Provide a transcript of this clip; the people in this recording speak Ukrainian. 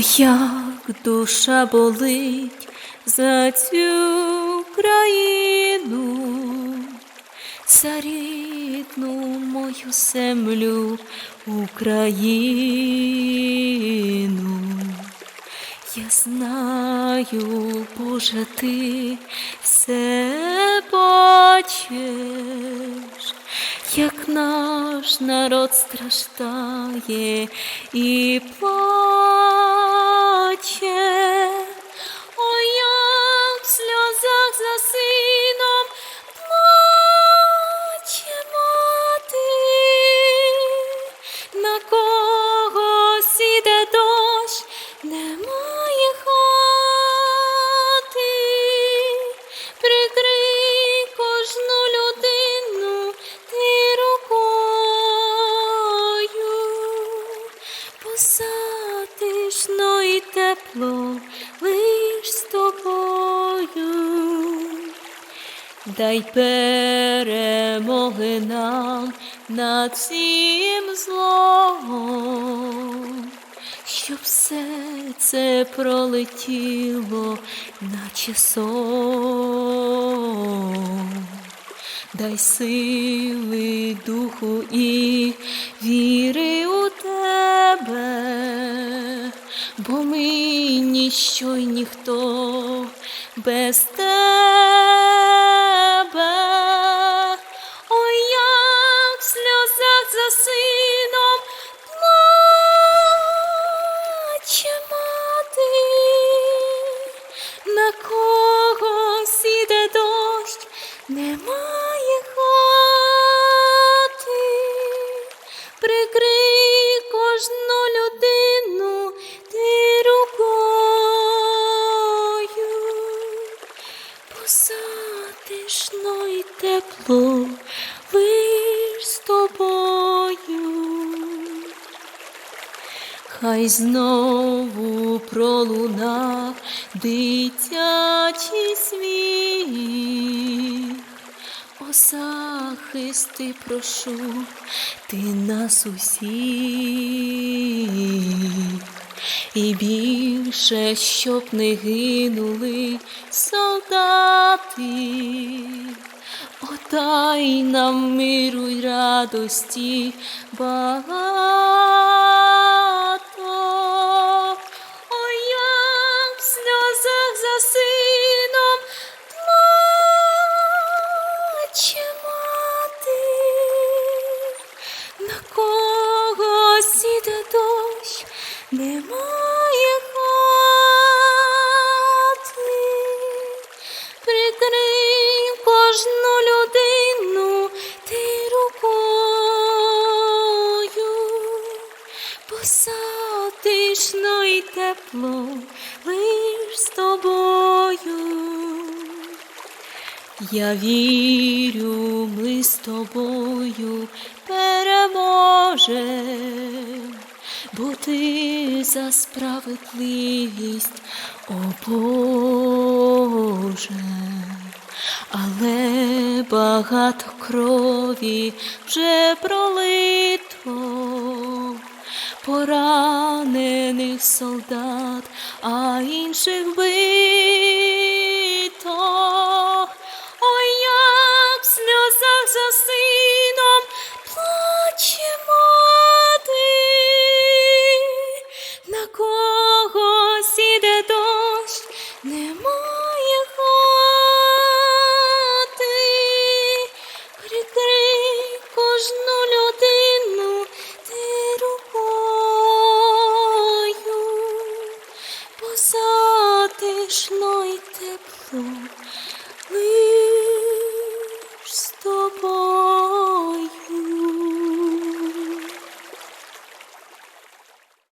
Як душа болить за цю країну, за рідну мою землю Україну. Я знаю, Боже, ти все бачиш, як наш народ страждає і плаче. Ой, тепло лиш з тобою. Дай перемоги нам над всім злом, щоб все це пролетіло, наче сон. Дай сили духу і віри у тебе, бо ми ніщо й ніхто без тебе. Ой, як в сльозах за сином плаче мати, на кого сіде дощ, немає хати, прикрий посадишно і тепло лиш з тобою. Хай знову пролуна дитячий сміх. О, захисти прошу ти нас усіх, і більше, щоб не гинули солдати. О, дай нам миру й радості багато. Ой, як в сльозах за сином плаче мати, на кого дощ, немає хати, прикрий кожну людину ти рукою, посадишно і тепло лиш з тобою. Я вірю, ми з тобою переможем, бо ти за справедливість, о Боже, але багато крові вже пролито, поранених солдат, а інших бив.